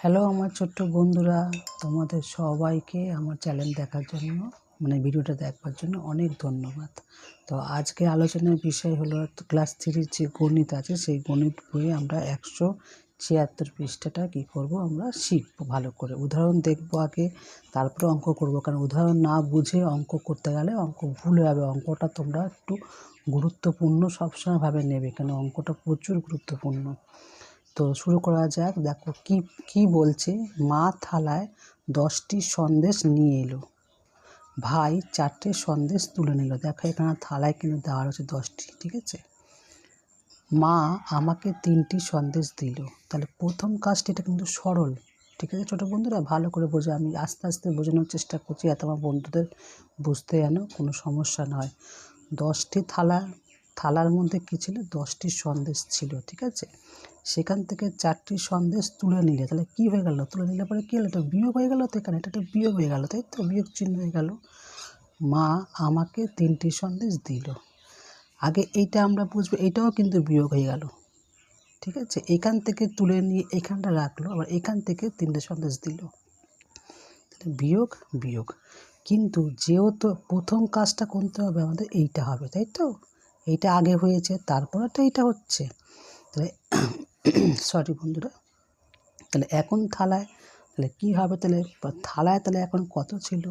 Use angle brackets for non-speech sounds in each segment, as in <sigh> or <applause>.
Hello আমার ছোট্ট বন্ধুরা, তোমাদের সবাইকে আমার চ্যানেল দেখার জন্য মানে ভিডিওটা দেখবার জন্য অনেক ধন্যবাদ। তো আজকে আলোচনার বিষয় হলো ক্লাস থ্রির যে গণিত আছে, সেই গণিত বইয়ে আমরা একশো ছিয়াত্তর পৃষ্ঠাটা কী করব আমরা শিখব ভালো করে। উদাহরণ দেখব আগে, তারপরে অঙ্ক করব। কারণ উদাহরণ না বুঝে অঙ্ক করতে গেলে অঙ্ক ভুল যাবে অঙ্কটা তোমরা একটু গুরুত্বপূর্ণ সবসময় ভাবে নেবে, কেন অঙ্কটা প্রচুর গুরুত্বপূর্ণ। তো শুরু করা যাক। দেখো কি কি বলছে? মা থালায় দশটি সন্দেশ নিয়ে এলো। ভাই, চারটে সন্দেশ তুলে নিল। দেখো এখানে থালায় কিন্তু দেওয়া রয়েছে দশটি, ঠিক আছে? মা আমাকে তিনটি সন্দেশ দিল। তাহলে প্রথম কাজটি এটা কিন্তু সরল, ঠিক আছে ছোটো বন্ধুরা? ভালো করে বোঝো, আমি আস্তে আস্তে বোঝানোর চেষ্টা করছি এত আমার বন্ধুদের বুঝতে যেন কোনো সমস্যা নয় দশটি থালা থালার মধ্যে কী ছিল? দশটি সন্দেশ ছিল, ঠিক আছে? সেখান থেকে চারটি সন্দেশ তুলে নিলে, তাহলে কী হয়ে গেল? তুলে নিলে পরে কী হলো? এটা বিয়োগ হয়ে গেল তো এখানে? এটা একটা বিয়োগ হয়ে গেল, তাই তো? বিয়োগ চিহ্ন হয়ে গেল। মা আমাকে তিনটি সন্দেশ দিল। আগে এইটা আমরা বুঝব, এটাও কিন্তু বিয়োগ হয়ে গেল, ঠিক আছে? এখান থেকে তুলে নিয়ে এখানটা রাখল, আবার এখান থেকে তিনটে সন্দেশ দিল। বিয়োগ বিয়োগ। কিন্তু যেহেতু প্রথম কাজটা করতে হবে আমাদের, এইটা হবে, তাই তো? এইটা আগে হয়েছে, তারপরে তো এইটা হচ্ছে। তাহলে <coughs> সরি বন্ধুরা, তাহলে এখন থালায়, তাহলে কী হবে তাহলে? থালায় তাহলে এখন কত ছিল?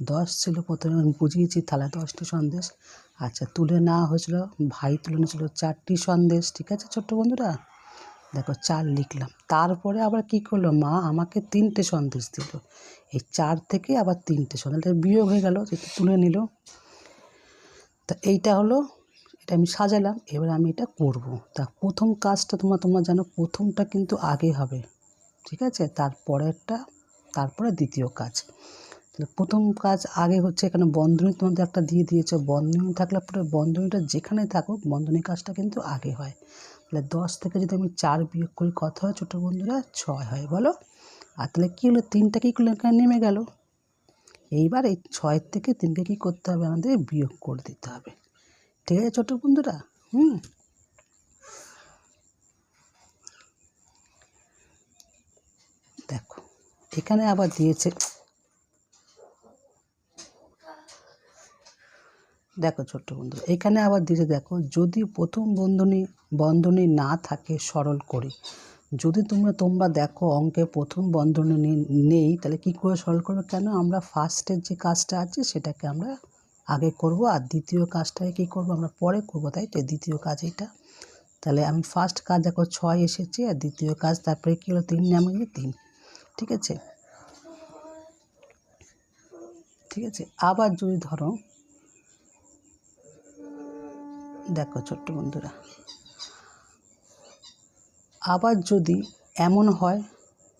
দশ ছিল প্রথমে, আমি বুঝিয়েছি থালায় দশটি সন্দেশ। আচ্ছা তুলে নেওয়া হয়েছিল, ভাই তুলে নিয়েছিল চারটি সন্দেশ, ঠিক আছে ছোট্ট বন্ধুরা? দেখো চার লিখলাম, তারপরে আবার কি করল? মা আমাকে তিনটে সন্দেশ দিল। এই চার থেকে আবার তিনটে সন্দেশ বিয়োগ হয়ে গেল তুলে নিল। তা এইটা হলো এটা আমি সাজালাম, এবার আমি এটা করব। তা প্রথম কাজটা তোমার তোমরা জানো, প্রথমটা কিন্তু আগে হবে, ঠিক আছে? তারপরেরটা তারপরে দ্বিতীয় কাজ। তাহলে প্রথম কাজ আগে হচ্ছে এখানে বন্ধনী তোমাদের একটা দিয়ে দিয়েছে, বন্ধনী থাকলে পরে বন্ধনীটা যেখানে থাকুক, বন্ধনী কাজটা কিন্তু আগে হয়। তাহলে দশ থেকে যদি আমি চার বিয়োগ করি, কত হয় ছোটো বন্ধুরা? ছয় হয়, বলো? আর তাহলে কী হলো? তিনটা কী করল এখানে নেমে গেল? এইবার এই ছয়ের থেকে তিনকে কী করতে হবে? আমাদের বিয়োগ করে দিতে হবে। ঠিক আছে, ছোটো বন্ধুরা, হুম। দেখো, এখানে আবার দিয়েছে। দেখো ছোট্ট বন্ধু এখানে আবার দিয়েছে, দেখো, যদি প্রথম বন্ধনী বন্ধনী না থাকে সরল করে, যদি তোমরা তোমরা দেখো অঙ্কে প্রথম বন্ধনী নেই, তাহলে কি করে সরল করবে? কেন? আমরা ফার্স্টের যে কাজটা আছে, সেটাকে আমরা আগে করব আর দ্বিতীয় কাজটাকে কী করব? আমরা পরে করব, তাই তো? দ্বিতীয় কাজ এটা তাহলে আমি ফার্স্ট কাজ দেখো ছয় এসেছে আর দ্বিতীয় কাজ তারপরে কী হলো? তিন নামে তিন। ঠিক আছে? ঠিক আছে? আবার যদি ধরো, দেখো ছোট্ট বন্ধুরা, আবার যদি এমন হয়,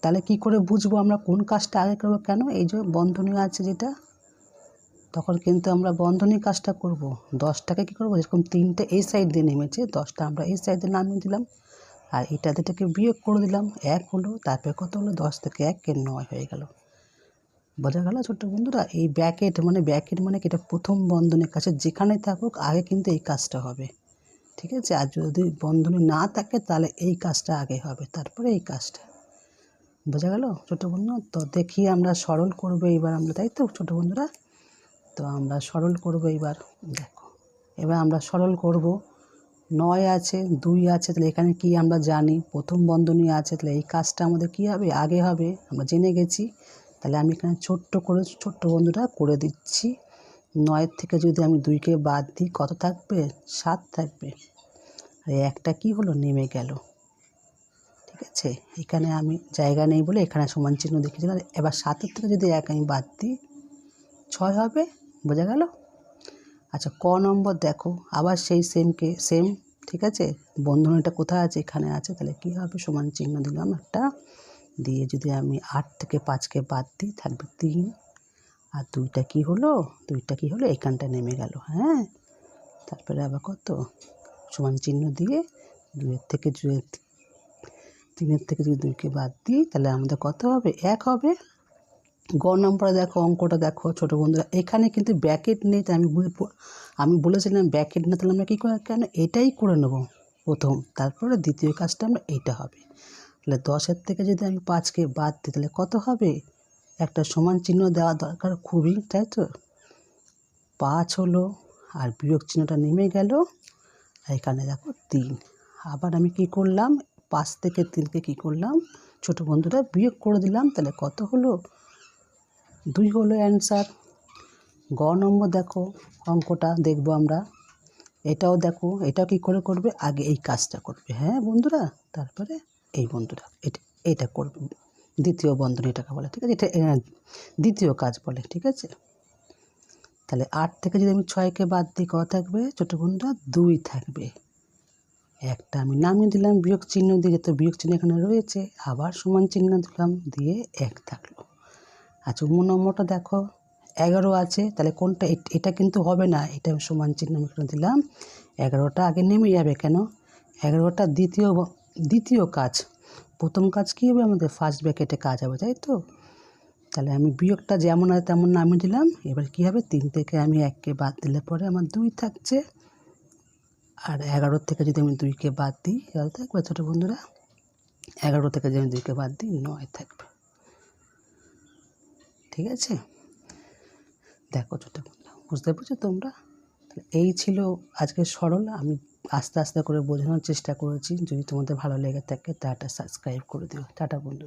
তাহলে কি করে বুঝব আমরা কোন কাজটা আগে করব কেন? এই যে বন্ধনী আছে যেটা তখন কিন্তু আমরা বন্ধনী কাজটা করব। দশটাকে কী করব? যেরকম তিনটে এই সাইড দিয়ে নেমেছে, দশটা আমরা এই সাইড নামিয়ে দিলাম। আর এটা থেকে বিয়োগ করে দিলাম, এক হলো, তারপরে কত হলো? দশ থেকে এক কে নয় হয়ে গেল। বোঝা গেল ছোট্ট বন্ধুরা? এই ব্যাকেট মানে ব্যাকেট মানে এটা প্রথম বন্ধনের কাছে যেখানে থাকুক, আগে কিন্তু এই কাজটা হবে। ঠিক আছে? আর যদি বন্ধনী না থাকে, তাহলে এই কাজটা আগে হবে। তারপরে এই কাজটা। বোঝা গেল ছোটো বন্ধু? তো দেখি আমরা সরল করব এবার আমরা, তাই তো ছোটো বন্ধুরা? তো আমরা সরল করব এবার দেখো। এবার আমরা সরল করব। নয় আছে, দুই আছে, তাহলে এখানে কি আমরা জানি? প্রথম বন্ধনী আছে, তাহলে এই কাজটা আমাদের কি হবে? আগে হবে, আমরা জেনে গেছি। তাহলে আমি এখানে ছোট্ট করে, ছোট্ট বন্ধুটা করে দিচ্ছি। নয়ের থেকে যদি আমি দুইকে বাদ দিই, কত থাকবে? সাত থাকবে। আর একটা কি হলো? নেমে গেল। ঠিক আছে? এখানে আমি জায়গা নেই বলে এখানে সমান চিহ্ন দেখেছিলাম এবার সাতের থেকে যদি এক আমি বাদ দিই, ছয় হবে? বোঝা গেল? আচ্ছা ক নম্বর দেখো, আবার সেই সেমকে সেম ঠিক আছে? বন্ধনীটা কোথায় আছে? এখানে আছে। তাহলে কী হবে? সমান চিহ্ন দিলাম একটা। দিয়ে যদি আমি আট থেকে পাঁচকে বাদ দিই, থাকবে তিন। আর দুইটা কি হলো? দুইটা কি হলো? এখানটা নেমে গেল হ্যাঁ? তারপরে আবার কত? সমান চিহ্ন দিয়ে দুইয়ের থেকে তিনের থেকে যদি দুইকে বাদ দিই, তাহলে আমাদের কত হবে? এক হবে। গ নম্বরে দেখো, অঙ্কটা দেখো, ছোটো বন্ধুরা। এখানে কিন্তু ব্যাকেট নেই, তাই আমি আমি বলেছিলাম ব্যাকেট না, তাহলে আমরা কী করে কেন? এটাই করে নেব প্রথম। তারপরে দ্বিতীয় কাজটা আমরা এইটা হবে। তাহলে দশের থেকে যদি আমি পাঁচকে বাদ দিই, তাহলে কত হবে? একটা সমান চিহ্ন দেওয়া দরকার খুবই, তাই তো? পাঁচ হলো, আর বিয়োগ চিহ্নটা নেমে গেল এখানে দেখো তিন। আবার আমি কি করলাম? পাঁচ থেকে তিনকে কি করলাম? ছোট বন্ধুরা, বিয়োগ করে দিলাম, তাহলে কত হলো? দুই হলো অ্যান্সার গ নম্বর দেখো, অঙ্কটা দেখব আমরা। এটাও দেখো, এটা কি করে করবে? আগে এই কাজটা করবে। হ্যাঁ বন্ধুরা? তারপরে এই বন্ধুরা, এটা এটা করবে। দ্বিতীয় বন্ধন এটাকে বলে, ঠিক আছে? এটা দ্বিতীয় কাজ বলে, ঠিক আছে? তাহলে আট থেকে যদি আমি ছয়কে বাদ দিই, ক থাকবে? ছোটো বন্ধুরা, দুই থাকবে। একটা আমি নামিয়ে দিলাম, বিয়োগ চিহ্ন দিয়ে, যেহেতু বিয়োগ চিহ্ন এখানে রয়েছে, আবার সমান চিহ্ন দিলাম, দিয়ে এক থাকল। আচ্ছা উম নম্বরটা দেখো, এগারো আছে, তাহলে কোনটা, এটা কিন্তু হবে না। এটা আমি সমান চিহ্ন আমি এখানে দিলাম। এগারোটা আগে নেমে যাবে কেন? এগারোটা দ্বিতীয় দ্বিতীয় কাজ। প্রথম কাজ কী হবে? আমাদের ফার্স্ট ব্র্যাকেটে কাজ হবে, তাই তো? তাহলে আমি বিয়োগটা যেমন হয় তেমন নামিয়ে দিলাম। এবার কী হবে? তিন থেকে আমি এককে বাদ দিলে পরে আমার দুই থাকছে। আর এগারো থেকে যদি আমি দুইকে বাদ দিই তাহলে থাকবে ছোটো বন্ধুরা? এগারো থেকে যদি আমি দুইকে বাদ দিই, নয় থাকবে। ঠিক আছে? দেখো ছোটো বুঝতে পারছ তোমরা? এই ছিল আজকে সরল। আমি আস্তে আস্তে করে বোঝানোর চেষ্টা করেছি। যদি তোমাদের ভালো লেগে থাকে টাটা সাবস্ক্রাইব করে দিও। টাটা বন্ধু।